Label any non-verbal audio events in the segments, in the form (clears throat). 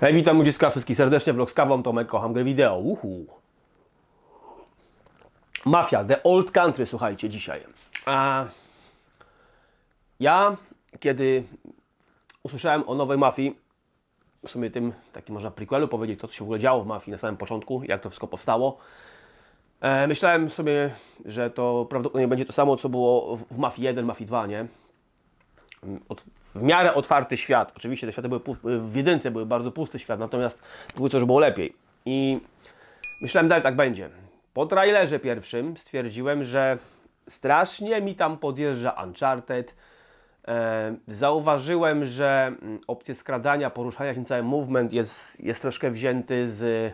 Hej, witam ludziska wszystkich serdecznie, vlog z kawą, Tomek, kocham grę wideo. Uhu. Mafia, The Old Country, słuchajcie, dzisiaj. A ja, kiedy usłyszałem o nowej mafii, w sumie tym, takim można prequelu powiedzieć, to co się w ogóle działo w mafii na samym początku, jak to wszystko powstało, e, myślałem sobie, że to prawdopodobnie będzie to samo, co było w, w Mafii 1, Mafii 2, nie? W miarę otwarty świat. Oczywiście te światy były pust- w jedynce były bardzo pusty świat, natomiast w dwójce już było lepiej. I myślałem dalej tak będzie. Po trailerze pierwszym stwierdziłem, że strasznie mi tam podjeżdża Uncharted. E, zauważyłem, że mm, opcje skradania, poruszania się, cały movement jest, jest troszkę wzięty z,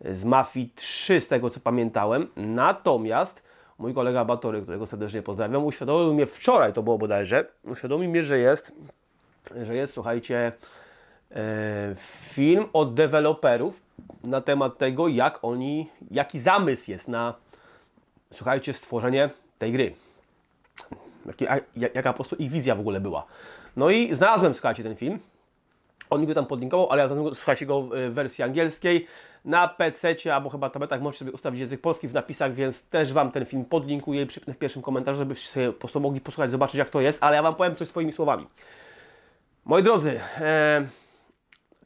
z Mafii 3, z tego co pamiętałem. Natomiast mój kolega Batory, którego serdecznie pozdrawiam, uświadomił mnie wczoraj, to było bodajże, uświadomił mnie, że jest, że jest, słuchajcie, e, film od deweloperów na temat tego, jak oni, jaki zamysł jest na, słuchajcie, stworzenie tej gry. Jaki, jaka po prostu ich wizja w ogóle była. No i znalazłem, słuchajcie, ten film. On go tam podlinkował, ale ja go, słuchajcie go w wersji angielskiej. Na PC albo chyba tabletach możecie sobie ustawić język polski w napisach, więc też Wam ten film podlinkuję i przypnę w pierwszym komentarzu, żebyście sobie po prostu mogli posłuchać, zobaczyć jak to jest, ale ja Wam powiem coś swoimi słowami. Moi drodzy, e,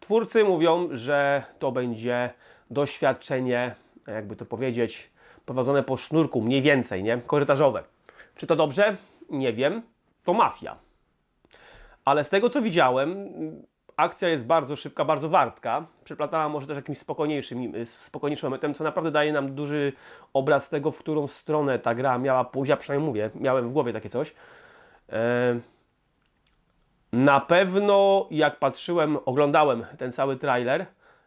twórcy mówią, że to będzie doświadczenie, jakby to powiedzieć, prowadzone po sznurku, mniej więcej, nie? Korytarzowe. Czy to dobrze? Nie wiem. To mafia. Ale z tego co widziałem, akcja jest bardzo szybka, bardzo wartka. Przeplatana może też jakimś spokojniejszym, y, spokojniejszym momentem, co naprawdę daje nam duży obraz tego, w którą stronę ta gra miała pójść. Ja przynajmniej mówię, miałem w głowie takie coś. E, Na pewno jak patrzyłem, oglądałem ten cały trailer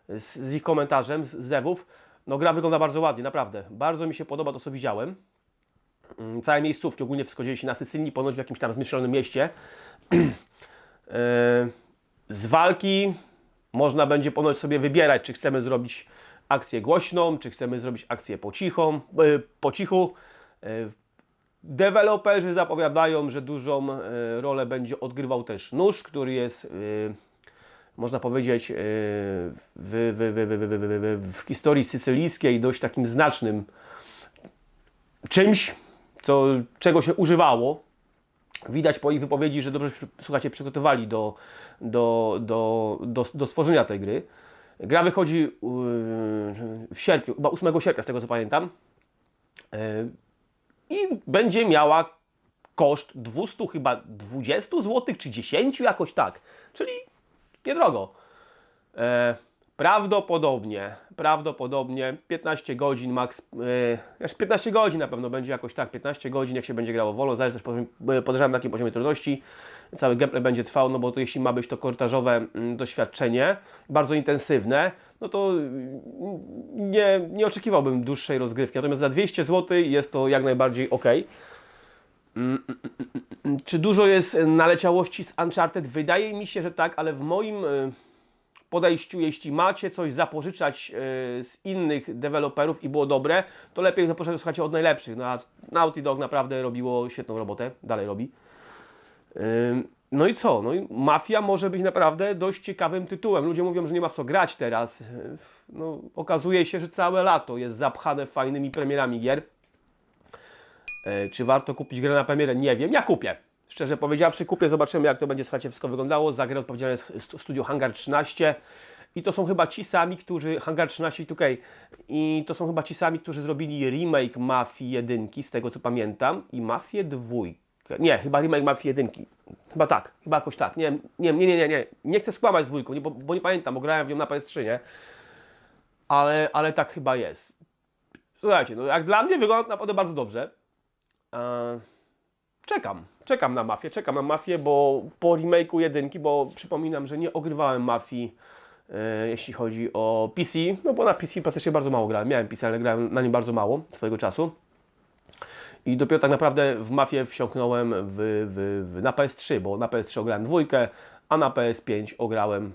z, z ich komentarzem, z, z devów, no gra wygląda bardzo ładnie, naprawdę. Bardzo mi się podoba to, co widziałem. Mm, Całe miejscówki, ogólnie wszystko się na Sycylii, ponoć w jakimś tam zmyślonym mieście. (clears throat) z walki można będzie ponoć sobie wybierać, czy chcemy zrobić akcję głośną, czy chcemy zrobić akcję po, cichą, e, po cichu. E, deweloperzy zapowiadają, że dużą e, rolę będzie odgrywał też nóż, który jest, można powiedzieć, w, w, w, w historii sycylijskiej dość takim znacznym czymś, co, czego się używało Widać po ich wypowiedzi, że dobrze słuchajcie, przygotowali do, do, do, do, do stworzenia tej gry. Gra wychodzi yy, w sierpniu, chyba 8 sierpnia, z tego co pamiętam. Yy, I będzie miała koszt 200 chyba 20 zł, czy 10 jakoś tak. Czyli niedrogo. E, prawdopodobnie, prawdopodobnie 15 godzin max, e, aż 15 godzin na pewno będzie jakoś tak, 15 godzin jak się będzie grało wolno, zależy też podejrzewam na jakim poziomie trudności. Cały gameplay będzie trwał, no bo to jeśli ma być to korytarzowe mm, doświadczenie, bardzo intensywne, no to mm, nie, nie oczekiwałbym dłuższej rozgrywki. Natomiast za 200 zł jest to jak najbardziej ok. Czy dużo jest naleciałości z Uncharted? Wydaje mi się, że tak, ale w moim y, podejściu, jeśli macie coś zapożyczać y, z innych deweloperów i było dobre, to lepiej zapożyczać, słuchajcie, od najlepszych. No, Naughty Dog naprawdę robiło świetną robotę, dalej robi. No i co? No i Mafia może być naprawdę dość ciekawym tytułem. Ludzie mówią, że nie ma w co grać teraz. No, okazuje się, że całe lato jest zapchane fajnymi premierami gier. E, Czy warto kupić grę na premierę? Nie wiem. Ja kupię. Szczerze powiedziawszy, kupię, zobaczymy jak to będzie, słuchajcie, wszystko wyglądało. Za grę odpowiedzialne jest stu- studio Hangar 13 i to są chyba ci sami, którzy, Hangar 13 i 2K, i to są chyba ci sami, którzy zrobili remake Mafii 1, z tego co pamiętam, i Mafię 2. Nie, chyba remake Mafii 1. Chyba tak, chyba jakoś tak. Nie, nie, nie, nie, nie, nie. nie chcę skłamać z dwójką, nie, bo, bo nie pamiętam, bo grałem w nią na PS3, nie? Ale, ale tak chyba jest. Słuchajcie, no jak dla mnie wygląda naprawdę bardzo dobrze. Eee, czekam, czekam na mafię, czekam na mafię, bo po remake'u jedynki, bo przypominam, że nie ogrywałem mafii, e, jeśli chodzi o PC, no bo na PC praktycznie bardzo mało grałem, miałem PC, ale grałem na nim bardzo mało swojego czasu. I dopiero tak naprawdę w mafię wsiąknąłem w, w, w, na PS3, bo na PS3 ograłem dwójkę, a na PS5 ograłem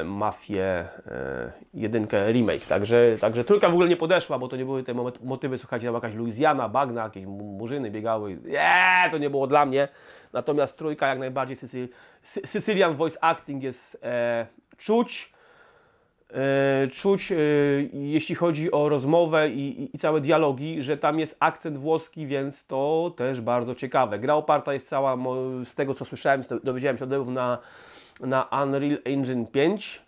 e, Mafię e, jedynkę remake. Także, także trójka w ogóle nie podeszła, bo to nie były te mo- motywy, słuchajcie, tam jakaś Luizjana, bagna, jakieś mu- murzyny biegały. Nie, to nie było dla mnie. Natomiast trójka jak najbardziej Sycy, Sy- Sycylian voice acting jest e, czuć. E, czuć, e, jeśli chodzi o rozmowę i, i, i całe dialogi, że tam jest akcent włoski, więc to też bardzo ciekawe. Gra oparta jest cała, z tego co słyszałem, do- dowiedziałem się od na, na Unreal Engine 5.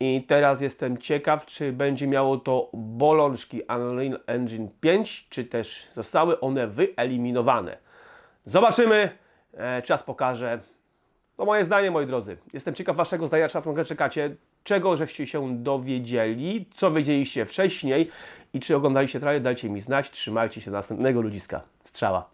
I teraz jestem ciekaw, czy będzie miało to bolączki Unreal Engine 5, czy też zostały one wyeliminowane. Zobaczymy, e, czas pokaże. To moje zdanie, moi drodzy. Jestem ciekaw Waszego zdania, grę czekacie, czego żeście się dowiedzieli, co wiedzieliście wcześniej i czy oglądaliście trailer, dajcie mi znać. Trzymajcie się do następnego ludziska. Strzała.